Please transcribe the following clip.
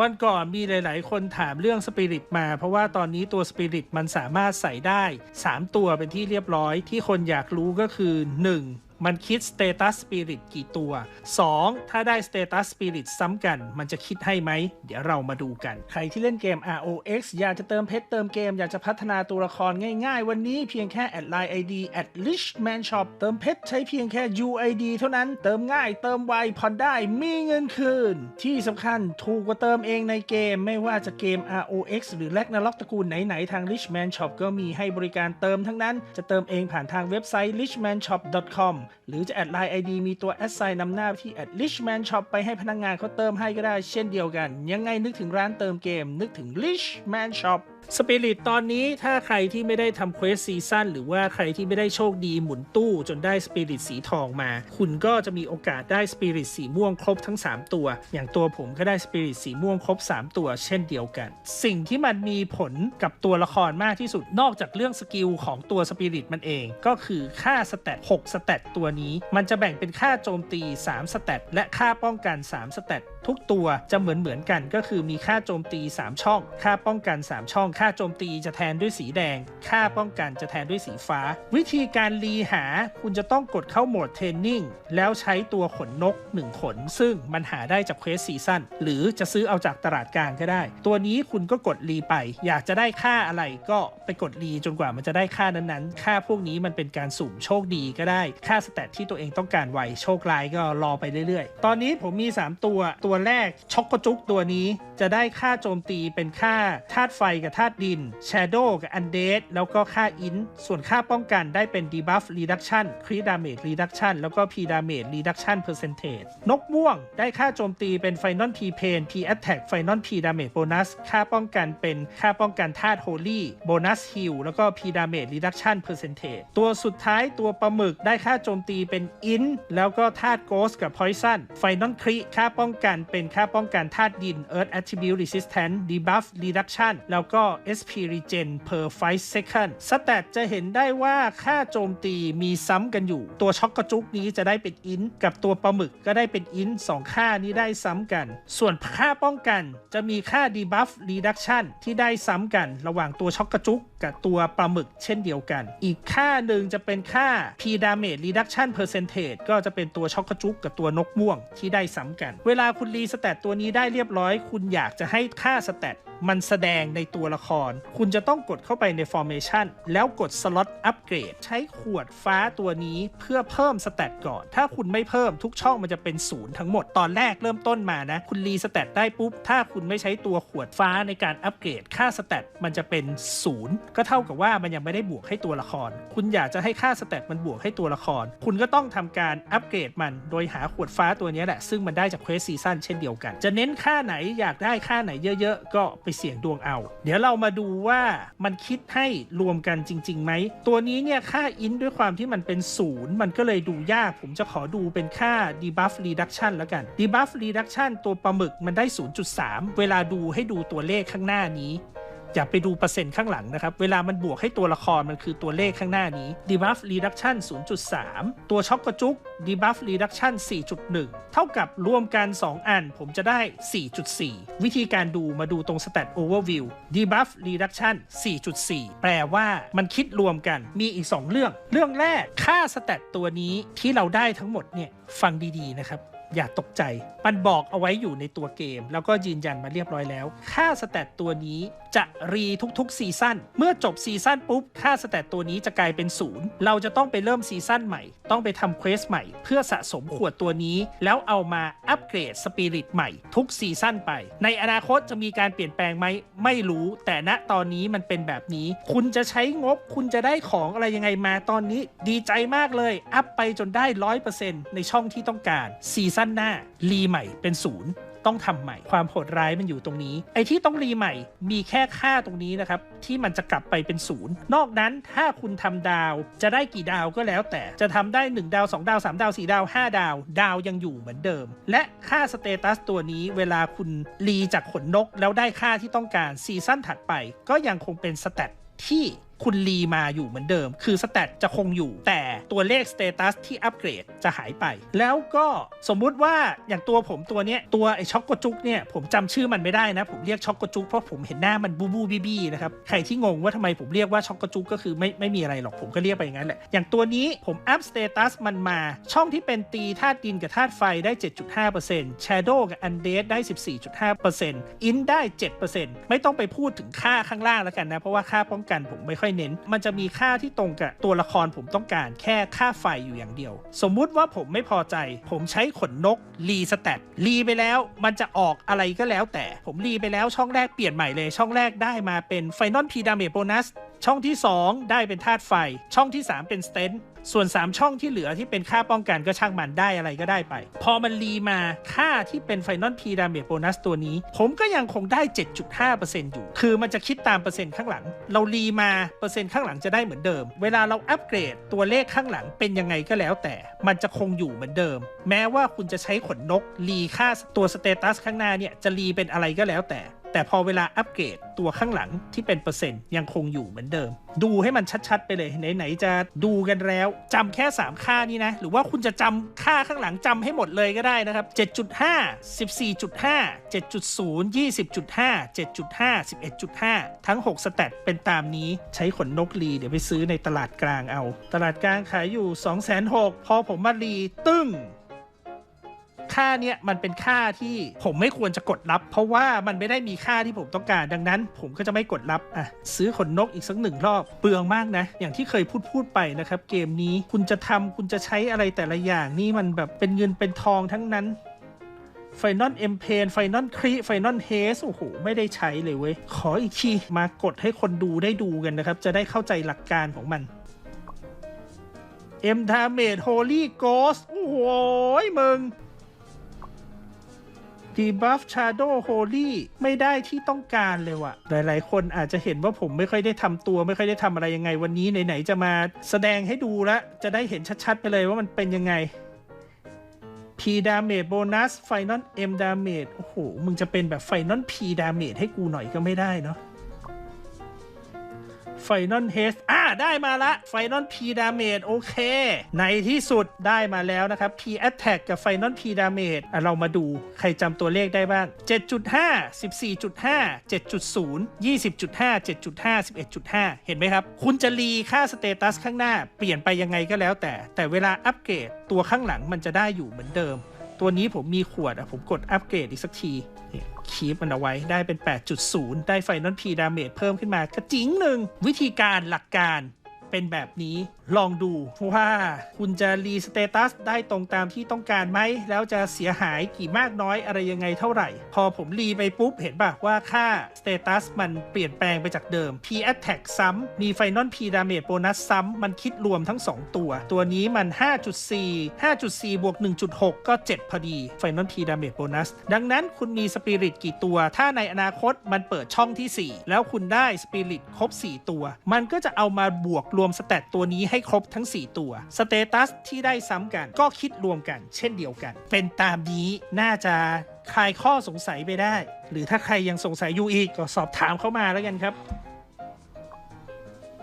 วันก่อนมีหลาย ๆ คนถามเรื่องสปิริตมา เพราะว่าตอนนี้ตัวสปิริตมันสามารถใส่ได้ 3 ตัวเป็นที่เรียบร้อยที่คนอยากรู้ก็คือ 1. มันคิด Status Spirit กี่ตัว 2. ถ้าได้ Status Spirit ซ้ำกัน มันจะคิดให้ไหม เดี๋ยวเรามาดูกัน ใครที่เล่นเกม ROX อยากจะเติมเพชรเติมเกม อยากจะพัฒนาตัวละครง่ายๆ วันนี้เพียงแค่แอดไลน์ ID at Richman Shop เติมเพชรใช้เพียงแค่ UID เท่านั้นเติมง่ายเติมไวผ่อนได้มีเงินคืน ที่สำคัญถูกกว่าเติมเองในเกม ไม่ว่าจะเกม ROX หรือ Ragnarok ตระกูลไหนๆทาง Richman Shop ก็มีให้บริการเติมทั้งนั้น จะเติมเองผ่านทางเว็บไซต์ richmanshop.com หรือจะแอดไลน์ ID มีตัวแอดไซน์นำหน้าที่ at richman shop ไปให้พนักงงานเขาเติมให้ก็ได้เช่นเดียวกัน ยังไงนึกถึงร้านเติมเกม นึกถึง richman shop สปิริตตอนนี้ถ้าใครที่ไม่ได้ทำเควสซีซั่นหรือว่าใครที่ไม่ได้โชคดีหมุนตู้จนได้สปิริตสีทองมา คุณก็จะมีโอกาสได้สปิริตสีม่วงครบทั้ง 3 ตัว อย่างตัวผมก็ได้สปิริตสีม่วงครบ 3 ตัว เช่นเดียวกัน สิ่งที่มันมีผลกับตัวละครมากที่สุดนอกจากเรื่องสกิลของตัวสปิริตมันเอง ก็คือค่าสแตท6สแตทตัวนี้ มันจะแบ่งเป็นค่าโจมตี 3 สแตทและค่าป้องกัน 3 สแตททุกตัวจะเหมือนเหมือนกันก็คือมีค่าโจมตี 3 ช่อง ค่าป้องกัน 3 ช่องค่าโจมตีจะแทนด้วยสีแดง ค่าป้องกันจะแทนด้วยสีฟ้า วิธีการรีหาคุณจะต้องกดเข้าโหมดเทรนนิ่งแล้วใช้ตัวขนนก 1 ขน ซึ่งมันหาได้จากเควสซีซั่นหรือจะซื้อเอาจากตลาดกลางก็ได้ ตัวนี้คุณก็กดรีไป อยากจะได้ค่าอะไรก็ไปกดรีจนกว่ามันจะได้ค่านั้นๆ ค่าพวกนี้มันเป็นการสุ่มโชคดีก็ได้ ค่าสแตทที่ตัวเองต้องการไวโชคร้ายก็รอไปเรื่อยๆ ตอนนี้ผมมี 3 ตัว ตัวแรกช็อกโกจุกตัวนี้จะได้ค่าโจมตีเป็นค่าธาตุไฟกับธาตุดิน Shadow กับ Undead แล้วก็ค่า Int ส่วนค่าป้องกันได้เป็น Debuff Reduction Crit Damage Reduction แล้วก็ P Damage Reduction Percentage นกม่วงได้ค่าโจมตีเป็น Final P Pain P Attack Final P Damage Bonus ค่าป้องกันเป็นค่าป้องกันธาตุ Holy Bonus Heal แล้วก็ P Damage Reduction Percentage ตัวสุดท้ายตัวปลาหมึกได้ค่าโจมตีเป็น Int แล้วก็ธาตุ Ghost กับ Poison Final Crit ค่าป้องกันเป็นค่าป้องกันธาตุดิน Earth Attribute Resistance Debuff Reduction แล้วก็ SP Regen per 5 second สแตทจะเห็นได้ว่าค่าโจมตีมีซ้ำกันอยู่ ตัวช็อกกระจุกนี้จะได้เป็นอินกับตัวปลาหมึกก็ได้เป็นอินสองค่านี้ได้ซ้ำกัน ส่วนค่าป้องกันจะมีค่า debuff reduction ที่ได้ซ้ำกัน ระหว่างตัวช็อกกระจุกกับตัวปลาหมึกเช่นเดียวกัน อีกค่าหนึ่งจะเป็นค่า p damage reduction percentage ก็จะเป็นตัวช็อกกระจุกกับตัวนกม่วงที่ได้ซ้ำกัน เวลาคุณรีสแตทตัวนี้ได้เรียบร้อย คุณอยากจะให้ค่าสแตท มันแสดงในตัวละคร คุณจะต้องกดเข้าไปใน Formation แล้วกด Slot Upgrade ใช้ขวดฟ้าตัวนี้เพื่อเพิ่มสแตทก่อน ถ้าคุณไม่เพิ่มทุกช่องมันจะเป็นศูนย์ทั้งหมด ตอนแรกเริ่มต้นมานะ คุณรีสแตทได้ปุ๊บ ถ้าคุณไม่ใช้ตัวขวดฟ้าในการอัปเกรด ค่าสแตทมันจะเป็นศูนย์ก็เท่ากับว่ามันยังไม่ได้บวกให้ตัวละคร คุณอยากจะให้ค่าสแตทมันบวกให้ตัวละคร คุณก็ต้องทำการอัปเกรดมัน โดยหาขวดฟ้าตัวนี้แหละ ซึ่งมันได้จากเควสซีซั่นเช่นเดียวกัน จะเน้นค่าไหนอยากได้ค่าไหนเยอะ ๆ ก็ไปเสี่ยงดวงเอา เดี๋ยวเรามาดูว่ามันคิดให้รวมกันจริงๆไหม ตัวนี้เนี่ยค่าอินด้วยความที่มันเป็นศูนย์มันก็เลยดูยาก ผมจะขอดูเป็นค่า debuff reduction แล้วกัน debuff reduction ตัวปลาหมึกมันได้ 0.3 เวลาดูให้ดูตัวเลขข้างหน้านี้อย่าไปดูเปอร์เซ็นต์ข้างหลังนะครับ เวลามันบวกให้ตัวละครมันคือตัวเลขข้างหน้านี้ debuff reduction 0.3 ตัวช็อกกระจุก debuff reduction 4.1 เท่ากับรวมกัน 2 อันผมจะได้ 4.4 วิธีการดูมาดูตรง stat overview debuff reduction 4.4 แปลว่ามันคิดรวมกันมีอีก 2 เรื่อง เรื่องแรกค่า stat ตัวนี้ที่เราได้ทั้งหมดเนี่ยฟังดีๆนะครับอย่าตกใจ มันบอกเอาไว้อยู่ในตัวเกม แล้วก็ยืนยันมาเรียบร้อยแล้ว ค่าสแตตตัวนี้จะรีทุกๆซีซั่น เมื่อจบซีซั่นปุ๊บ ค่าสแตตตัวนี้จะกลายเป็นศูนย์เราจะต้องไปเริ่มซีซั่นใหม่ ต้องไปทำเควสใหม่เพื่อสะสมขวดตัวนี้ แล้วเอามาอัปเกรดสปิริตใหม่ทุกซีซั่นไป ในอนาคตจะมีการเปลี่ยนแปลงไหมไม่รู้ แต่ณตอนนี้มันเป็นแบบนี้ คุณจะใช้งบ คุณจะได้ของอะไรยังไงมาตอนนี้ ดีใจมากเลย อัพไปจนได้ร้อยเปอร์เซ็นต์ในช่องที่ต้องการซีซั่นหน้ารีใหม่เป็นศูนย์ ต้องทำใหม่ ความโหดร้ายมันอยู่ตรงนี้ ไอ้ที่ต้องรีใหม่มีแค่ค่าตรงนี้นะครับ ที่มันจะกลับไปเป็นศูนย์นอกนั้นถ้าคุณทำดาวจะได้กี่ดาวก็แล้วแต่จะทำได้ 1 ดาว 2 ดาว 3 ดาว 4 ดาว 5 ดาว ดาวยังอยู่เหมือนเดิม และค่าสเตตัสตัวนี้เวลาคุณรีจากขนนก แล้วได้ค่าที่ต้องการซีซั่นถัดไป ก็ยังคงเป็นสแตทที่ คุณรีมาอยู่เหมือนเดิม คือสแตทจะคงอยู่ แต่ตัวเลขสเตตัสที่อัปเกรดจะหายไป แล้วก็สมมุติว่าอย่างตัวผมตัวเนี้ยตัวไอช็อกโกจุกเนี่ยผมจำชื่อมันไม่ได้นะ ผมเรียกช็อกโกจุกเพราะผมเห็นหน้ามันบูบูบี้บี้นะครับ ใครที่งงว่าทำไมผมเรียกว่าช็อกโกจุกก็คือไม่ไม่มีอะไรหรอกผมก็เรียกไปอย่างนั้นแหละ อย่างตัวนี้ผมอัพสเตตัสมันมาช่องที่เป็นตีธาตุดินกับธาตุไฟได้ 7.5% Shadow กับ Undead ได้ 14.5% In ได้ 7%ไม่ต้องไปพูดถึงค่าข้างล่างแล้วกันนะเพราะว่าค่าป้องกันผมไม่ค่อยเน้น มันจะมีค่าที่ตรงกับตัวละครผมต้องการแค่ค่าไฟอยู่อย่างเดียว สมมุติว่าผมไม่พอใจ ผมใช้ขนนกรีสแตทรีไปแล้วมันจะออกอะไรก็แล้วแต่ผมรีไปแล้วช่องแรกเปลี่ยนใหม่เลยช่องแรกได้มาเป็นไฟนอลพีดาเมจโบนัส ช่องที่ 2 ได้เป็นธาตุไฟ ช่องที่ 3 เป็นสเตนส่วน 3 ช่องที่เหลือที่เป็นค่าป้องกันก็ช่างมันได้อะไรก็ได้ไป พอมันรีมาค่าที่เป็น Final P Damage Bonus ตัวนี้ ผมก็ยังคงได้ 7.5%อยู่ คือมันจะคิดตามเปอร์เซ็นต์ข้างหลัง เรารีมาเปอร์เซ็นต์ข้างหลังจะได้เหมือนเดิม เวลาเราอัปเกรดตัวเลขข้างหลังเป็นยังไงก็แล้วแต่ มันจะคงอยู่เหมือนเดิม แม้ว่าคุณจะใช้ขนนกรีค่าตัวสเตตัสข้างหน้าเนี่ยจะรีเป็นอะไรก็แล้วแต่ แต่พอเวลาอัปเกรดตัวข้างหลังที่เป็นเปอร์เซ็นต์ยังคงอยู่เหมือนเดิม ดูให้มันชัดๆ ไปเลย ไหนๆจะดูกันแล้วจำแค่ 3 ค่านี้นะ หรือว่าคุณจะจำค่าข้างหลังจำให้หมดเลยก็ได้นะครับ 7.5 14.5 7.0 20.5 7.5 11.5 ทั้ง 6 สแตทเป็นตามนี้ใช้ขนนกรีเดี๋ยวไปซื้อในตลาดกลางเอา ตลาดกลางขายอยู่ 2,600,000พอผมมารีตึ้ง ค่าเนี่ยมันเป็นค่าที่ผมไม่ควรจะกดรับ เพราะว่ามันไม่ได้มีค่าที่ผมต้องการ ดังนั้น ผมก็จะไม่กดรับอะซื้อขนนกอีกสักหนึ่งรอบเปลืองมากนะ อย่างที่เคยพูดพูดไปนะครับเกมนี้คุณจะทำคุณจะใช้อะไรแต่ละอย่างนี่มันแบบเป็นเงินเป็นทองทั้งนั้นไฟนอลเอ็มเพนไฟนอลครีไฟนอลเฮสโอ้โห ไม่ได้ใช้เลยเว้ย ขออีกทีมากดให้คนดูได้ดูกันนะครับ จะได้เข้าใจหลักการของมันเอ็มดาเมจโฮลี่โกสโอ้โหมึง Debuff Shadow Holy ไม่ได้ที่ต้องการเลยว่ะ หลายๆ คนอาจจะเห็นว่าผมไม่ค่อยได้ทำตัว ไม่ค่อยได้ทำอะไรยังไงวันนี้ไหนๆจะมาแสดงให้ดูละจะได้เห็นชัดๆ ไปเลยว่ามันเป็นยังไง P Damage Bonus Final M Damage โอ้โห มึงจะเป็นแบบ Final P Damage ให้กูหน่อยก็ไม่ได้เนาะ Final H อ่าได้มาละ Final P Damage โอเค ในที่สุดได้มาแล้วนะครับ P Attack กับ Final P Damage อะเรามาดูใครจำตัวเลขได้บ้าง 7.5 14.5 7.0 20.5 7.5 11.5 เห็นไหมครับ คุณจะรีค่าสเตตัสข้างหน้า เปลี่ยนไปยังไงก็แล้วแต่แต่เวลาอัปเกรดตัวข้างหลังมันจะได้อยู่เหมือนเดิม ตัวนี้ผมมีขวดอะผมกดอัปเกรดอีกสักทีคีปมันเอาไว้ได้เป็น 8.0 ได้ไฟนอลพีดาเมจเพิ่มขึ้นมากระจิงหนึ่งวิธีการหลักการ เป็นแบบนี้ ลองดูว่าคุณจะรีสเตตัสได้ตรงตามที่ต้องการไหม แล้วจะเสียหายกี่มากน้อยอะไรยังไงเท่าไหร่ พอผมรีไปปุ๊บ เห็นป่ะว่าค่าสเตตัสมันเปลี่ยนแปลงไปจากเดิม P Attack ซ้ำมี Final P Damage Bonus ซ้ำมันคิดรวมทั้ง 2 ตัว ตัวนี้มัน 5.4 5.4 บวก 1.6 ก็ 7 พอดี Final P Damage Bonus ดังนั้นคุณมีสปิริตกี่ตัว ถ้าในอนาคตมันเปิดช่องที่ 4 แล้วคุณได้สปิริตครบ 4 ตัว มันก็จะเอามาบวกรวมสเตตตัวนี้ให้ครบทั้ง 4 ตัวสเตตัสที่ได้ซ้ำกัน ก็คิดรวมกัน เช่นเดียวกัน เป็นตามนี้น่าจะคลายข้อสงสัยไปได้ หรือถ้าใครยังสงสัยอยู่อีกก็สอบถามเข้ามาแล้วกันครับ